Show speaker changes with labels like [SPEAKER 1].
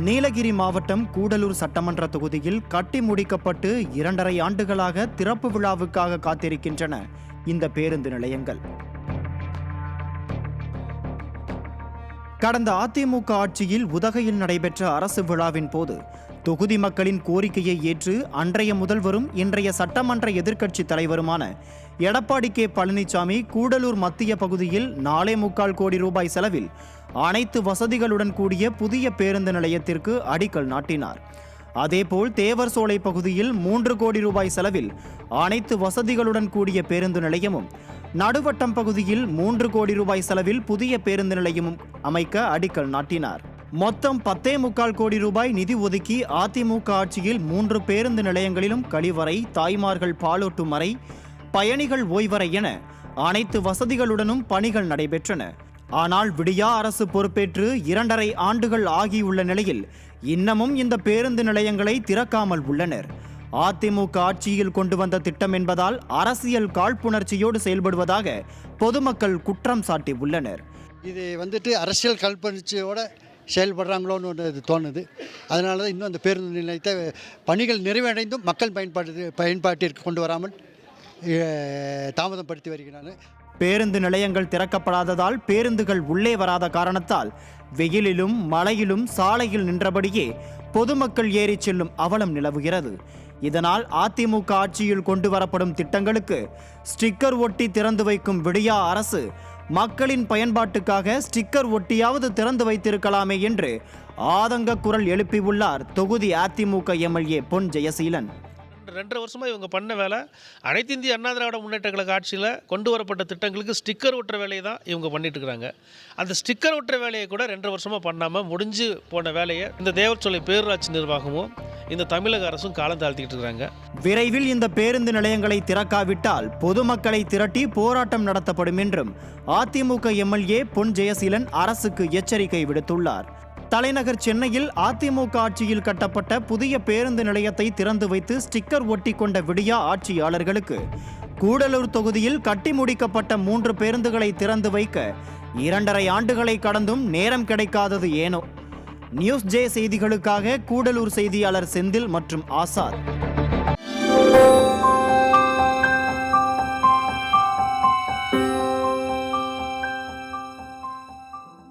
[SPEAKER 1] நீலகிரி மாவட்டம் கூடலூர் சட்டமன்ற தொகுதியில் கட்டி முடிக்கப்பட்டு இரண்டரை ஆண்டுகளாக திறப்பு விழாவுக்காக காத்திருக்கின்றன. இந்த பேருந்து நிலையங்கள். கடந்த அதிமுக ஆட்சியில் உதகையில் நடைபெற்ற அரசு விழாவின் போது தொகுதி மக்களின் கோரிக்கையை ஏற்று அன்றைய முதல்வரும் இன்றைய சட்டமன்ற எதிர்க்கட்சி தலைவருமான எடப்பாடி கே. பழனிசாமி கூடலூர் மத்திய பகுதியில் நாலே முக்கால் கோடி ரூபாய் செலவில் அனைத்து வசதிகளுடன் கூடிய புதிய பேருந்து நிலையத்திற்கு அடிக்கல் நாட்டினார். அதேபோல் தேவர் சோலை பகுதியில் மூன்று கோடி ரூபாய் செலவில் அனைத்து வசதிகளுடன் கூடிய பேருந்து நிலையமும் நடுவட்டம் பகுதியில் மூன்று கோடி ரூபாய் செலவில் புதிய பேருந்து நிலையமும் அமைக்க அடிக்கல் நாட்டினார். மொத்தம் பத்தே முக்கால் கோடி ரூபாய் நிதி ஒதுக்கி அதிமுக ஆட்சியில் மூன்று பேருந்து நிலையங்களிலும் கழிவறை தாய்மார்கள் பாலூட்டும் அறை பயணிகள் ஓய்வறை என அனைத்து வசதிகளுடனும் பணிகள் நடைபெற்றன. ஆனால் விடியா அரசு பொறுப்பேற்று இரண்டரை ஆண்டுகள் ஆகியுள்ள நிலையில் இன்னமும் இந்த பேருந்து நிலையங்களை திறக்காமல் உள்ளனர். அதிமுக ஆட்சியில் கொண்டு வந்த திட்டம் என்பதால் அரசியல் காழ்ப்புணர்ச்சியோடு செயல்படுவதாக பொதுமக்கள் குற்றம் சாட்டி உள்ளனர்
[SPEAKER 2] இது வந்துட்டு அரசியல் கல்பனிச்சையோட செயல்படுறாங்களோன்னு ஒன்று தோணுது. அதனால தான் இன்னும் அந்த பேருந்து நிலையத்தை பணிகள் நிறைவடைந்தும் மக்கள் பயன்பாட்டு பயன்பாட்டிற்கு கொண்டு வராமல் தாமதப்படுத்தி வருகிறாங்க.
[SPEAKER 1] பேருந்து நிலையங்கள் திறக்கப்படாததால் பேருந்துகள் உள்ளே வராத காரணத்தால் வெயிலிலும் மழையிலும் சாலையில் நின்றபடியே பொதுமக்கள் ஏறிச் செல்லும் அவலம் நிலவுகிறது. இதனால் அதிமுக ஆட்சியில் கொண்டு வரப்படும் திட்டங்களுக்கு ஸ்டிக்கர் ஒட்டி திறந்து வைக்கும் விடியா அரசு மக்களின் பயன்பாட்டுக்காக ஸ்டிக்கர் ஒட்டியாவது திறந்து வைத்திருக்கலாமே என்று ஆதங்க குரல் எழுப்பியுள்ளார் தொகுதி அதிமுக எம்எல்ஏ பொன் ஜெயசீலன்.
[SPEAKER 3] ரெண்டரை வருஷமாக இவங்க பண்ண வேலை. அனைத்து இந்திய அண்ணா திராவிட முன்னேற்ற கழக ஆட்சியில் கொண்டு வரப்பட்ட திட்டங்களுக்கு ஸ்டிக்கர் ஒட்டுற வேலையை தான் இவங்க பண்ணிட்டு இருக்காங்க அந்த ஸ்டிக்கர் ஒட்டுற வேலையை கூட ரெண்டரை வருஷமாக பண்ணாமல் முடிஞ்சு போன வேலையை இந்த தேவர்சொலை பேரூராட்சி நிர்வாகமும் இந்த தமிழக அரசும் காலம் தாழ்த்திக்கிட்டு இருக்கிறாங்க.
[SPEAKER 1] விரைவில் இந்த பேருந்து நிலையங்களை திறக்காவிட்டால் பொதுமக்களை திரட்டி போராட்டம் நடத்தப்படும் என்றும் அதிமுக எம்எல்ஏ பொன் ஜெயசீலன் அரசுக்கு எச்சரிக்கை விடுத்துள்ளார். தலைநகர் சென்னையில் அதிமுக ஆட்சியில் கட்டப்பட்ட புதிய பேருந்து நிலையத்தை திறந்து வைத்து ஸ்டிக்கர் ஒட்டி கொண்ட விடியா ஆட்சியாளர்களுக்கு கூடலூர் தொகுதியில் கட்டி முடிக்கப்பட்ட மூன்று பேருந்துகளை திறந்து வைக்க இரண்டரை ஆண்டுகளை கடந்தும் நேரம் கிடைக்காதது ஏனோ நியூஸ் ஜே செய்திகளுக்காக கூடலூர் செய்தியாளர் செந்தில் மற்றும் ஆசாத்.